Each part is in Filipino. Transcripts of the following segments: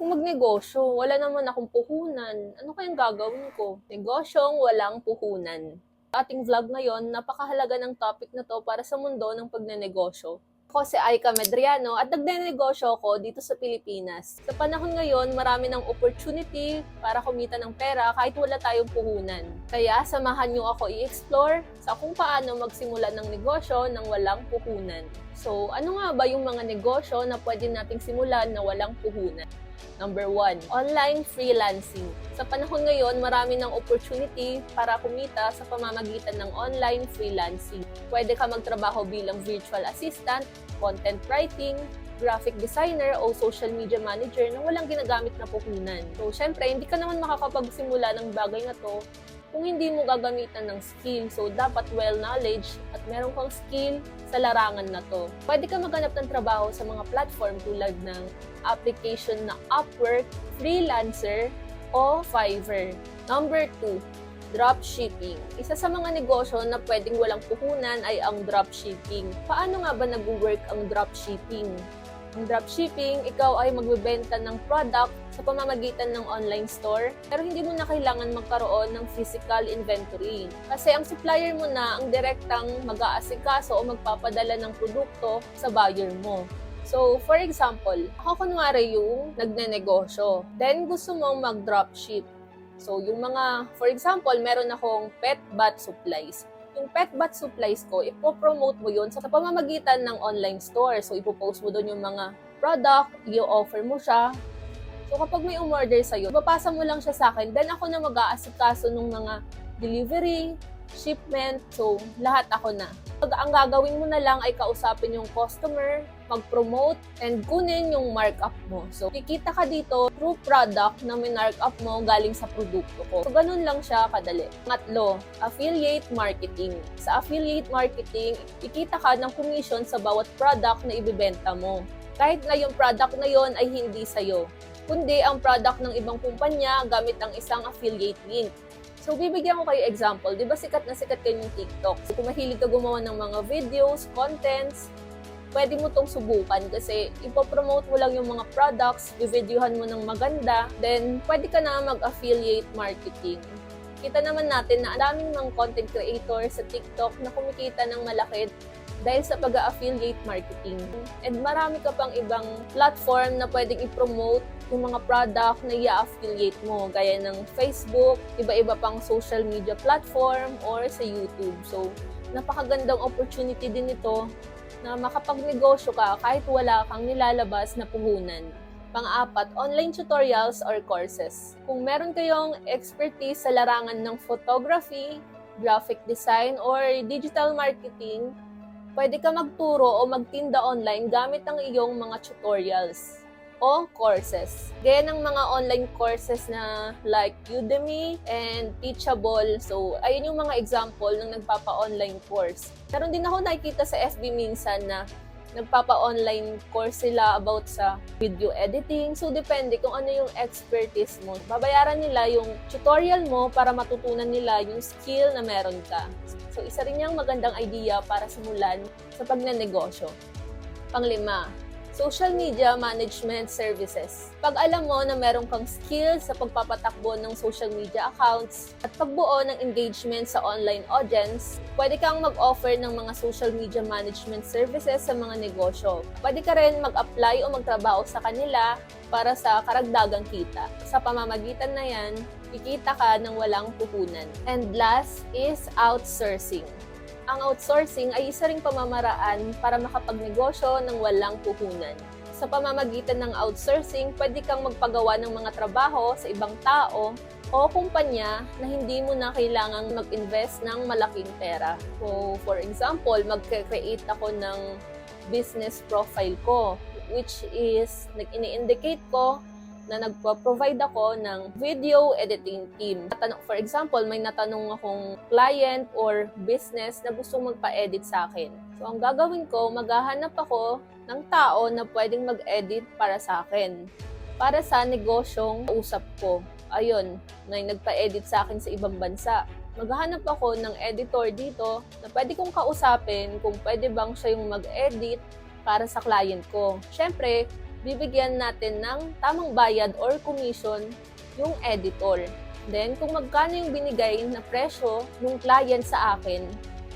kung magnegosyo, wala naman akong puhunan. Ano kayang gagawin ko? Negosyong walang puhunan. Ating vlog ngayon, napakahalaga ng topic na to para sa mundo ng pagnenegosyo. Ako si Aika Medriano at nagnenegosyo ako dito sa Pilipinas. Sa panahon ngayon, marami ng opportunity para kumita ng pera kahit wala tayong puhunan. Kaya samahan niyo ako i-explore sa kung paano magsimula ng negosyo nang walang puhunan. So, ano nga ba yung mga negosyo na pwede nating simulan na walang puhunan? Number one, online freelancing. Sa panahon ngayon, marami ng opportunity para kumita sa pamamagitan ng online freelancing. Pwede ka magtrabaho bilang virtual assistant, content writing, graphic designer o social media manager na walang ginagamit na puhunan. So, syempre, hindi ka naman makakapagsimula ng bagay na to kung hindi mo gagamitan ng skill. So, dapat well knowledge at meron kang skill sa larangan na to. Pwede ka maghanap ng trabaho sa mga platform tulad ng application na Upwork, Freelancer, o Fiverr. Number 2, dropshipping. Isa sa mga negosyo na pwedeng walang puhunan ay ang dropshipping. Paano nga ba nag-work ang dropshipping? Ang dropshipping, ikaw ay magbebenta ng product sa pamamagitan ng online store, pero hindi mo na kailangan magkaroon ng physical inventory. Kasi ang supplier mo na ang direktang mag-aasikaso o magpapadala ng produkto sa buyer mo. So, for example, ako kunwari yung nagnenegosyo. Then, gusto mong mag-dropship. So, yung mga, for example, meron akong pet bath supplies yung pet bath supplies ko, ipopromote mo yun sa pamamagitan ng online store. So, ipopost mo doon yung mga product, i-offer mo siya. So, kapag may umorder sa'yo, papasa mo lang siya sa akin. Then, ako na mag-aasikaso ng mga delivery, shipment. So, lahat ako na. Pag ang gagawin mo na lang ay kausapin yung customer, mag-promote, and kunin yung markup mo. So, kikita ka dito through product na may markup mo galing sa produkto ko. So, ganun lang siya kadali. Ngatlo, affiliate marketing. Sa affiliate marketing, kikita ka ng commission sa bawat product na ibibenta mo. Kahit na yung product na yon ay hindi sa'yo, kundi ang product ng ibang kumpanya gamit ang isang affiliate link. So, bibigyan ko kayo example. Di ba sikat na sikat kayo yung TikTok? So, kung mahilig ka gumawa ng mga videos, contents, pwede mo tong subukan kasi ipopromote mo lang yung mga products, i-videohan mo ng maganda, then pwede ka na mag-affiliate marketing. Kita naman natin na ang daming mga content creator sa TikTok na kumikita ng malaki dahil sa pag-affiliate marketing. And marami ka pang ibang platform na pwedeng i-promote yung mga product na i-affiliate mo, gaya ng Facebook, iba-iba pang social media platform, or sa YouTube. So, napakagandang opportunity din ito na makapagnegosyo ka kahit wala kang nilalabas na puhunan. Pang-apat, online tutorials or courses. Kung meron kayong expertise sa larangan ng photography, graphic design, or digital marketing, pwede ka magturo o magtinda online gamit ang iyong mga tutorials o courses. Gaya ng mga online courses na like Udemy and Teachable. So, ayun yung mga example ng nagpapa-online course. Meron din ako nakikita sa FB minsan na nagpapa-online course sila about sa video editing. So, depende kung ano yung expertise mo. Babayaran nila yung tutorial mo para matutunan nila yung skill na meron ka. So, isa rin yung magandang idea para simulan sa pagnenegosyo. Panglima, social media management services. Pag alam mo na meron kang skill sa pagpapatakbo ng social media accounts at pagbuo ng engagement sa online audience, pwede kang mag-offer ng mga social media management services sa mga negosyo. Pwede ka rin mag-apply o magtrabaho sa kanila para sa karagdagang kita. Sa pamamagitan na yan, kikita ka ng walang puhunan. And last is outsourcing ang outsourcing ay isa ring pamamaraan para makapagnegosyo ng walang puhunan. Sa pamamagitan ng outsourcing, pwede kang magpagawa ng mga trabaho sa ibang tao o kumpanya na hindi mo na kailangang mag-invest ng malaking pera. So, for example, mag-create ako ng business profile ko, which is nag-ini-indicate ko na nagpo-provide ako ng video editing team. For example, may natanong akong client or business na gustong magpa-edit sa akin. So, ang gagawin ko, maghahanap ako ng tao na pwedeng mag-edit para sa akin. Para sa negosyong usap ko. Ayun, may nagpa-edit sa akin sa ibang bansa. Maghahanap ako ng editor dito na pwede kong kausapin kung pwede bang siya yung mag-edit para sa client ko. Siyempre, bibigyan natin ng tamang bayad or commission yung editor. Then, kung magkano yung binigay na presyo ng client sa akin,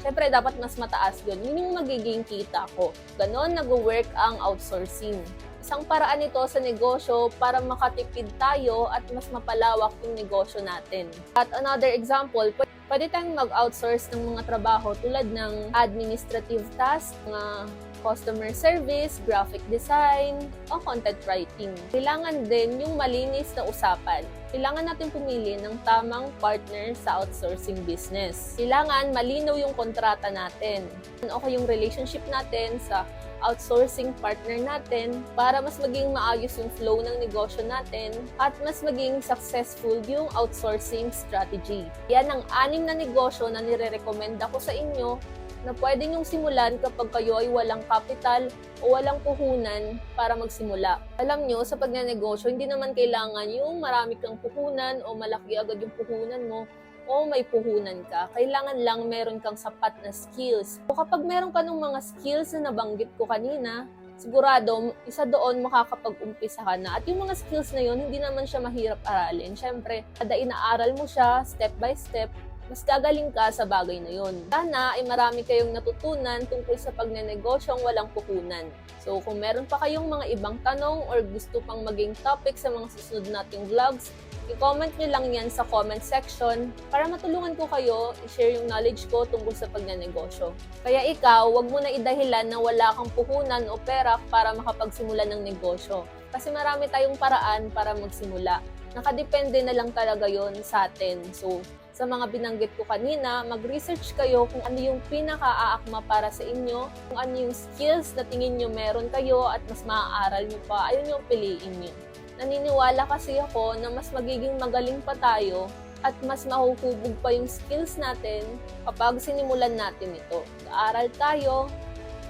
syempre dapat mas mataas yun. Yun yung magiging kita ko. Ganon nag-work ang outsourcing. Isang paraan ito sa negosyo para makatipid tayo at mas mapalawak yung negosyo natin. At another example, pwede tayong mag-outsource ng mga trabaho tulad ng administrative task, mga customer service, graphic design, o content writing. Kailangan din yung malinis na usapan. Kailangan natin pumili ng tamang partner sa outsourcing business. Kailangan malinaw yung kontrata natin. Okay yung relationship natin sa outsourcing partner natin para mas maging maayos yung flow ng negosyo natin at mas maging successful yung outsourcing strategy. Yan ang anim na negosyo na nire-recommend ako sa inyo na pwede nyong simulan kapag kayo ay walang capital o walang puhunan para magsimula. Alam nyo, sa pagnenegosyo, hindi naman kailangan yung marami kang puhunan o malaki agad yung puhunan mo o may puhunan ka. Kailangan lang meron kang sapat na skills. O kapag meron ka ng mga skills na nabanggit ko kanina, sigurado, isa doon makakapag-umpisa ka na. At yung mga skills na yun, hindi naman siya mahirap aralin. Siyempre, kada inaaral mo siya, step by step, mas gagaling ka sa bagay na yun. Sana ay marami kayong natutunan tungkol sa pagnenegosyo walang puhunan. So kung meron pa kayong mga ibang tanong or gusto pang maging topic sa mga susunod nating vlogs, i-comment nyo lang yan sa comment section para matulungan ko kayo i-share yung knowledge ko tungkol sa pagnenegosyo. Kaya ikaw, wag mo na idahilan na wala kang puhunan o pera para makapagsimula ng negosyo. Kasi marami tayong paraan para magsimula. Nakadepende na lang talaga yon sa atin. So, sa mga binanggit ko kanina, mag-research kayo kung ano yung pinaka-aakma para sa inyo, kung ano yung skills na tingin nyo meron kayo at mas maaaral nyo pa, ayun yung piliin nyo. Naniniwala kasi ako na mas magiging magaling pa tayo at mas mahuhubog pa yung skills natin kapag sinimulan natin ito. Aaral tayo,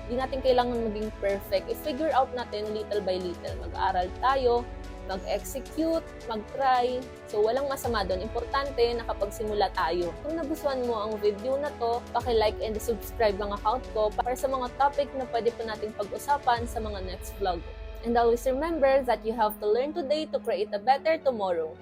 di natin kailangan maging perfect. I-figure out natin little by little. Mag-aaral tayo, mag-execute, mag-try. So, walang masama doon. Importante na kapag simula tayo. Kung nagustuhan mo ang video na to, like and subscribe ang account ko para sa mga topic na pwede pa nating pag-usapan sa mga next vlog. And always remember that you have to learn today to create a better tomorrow.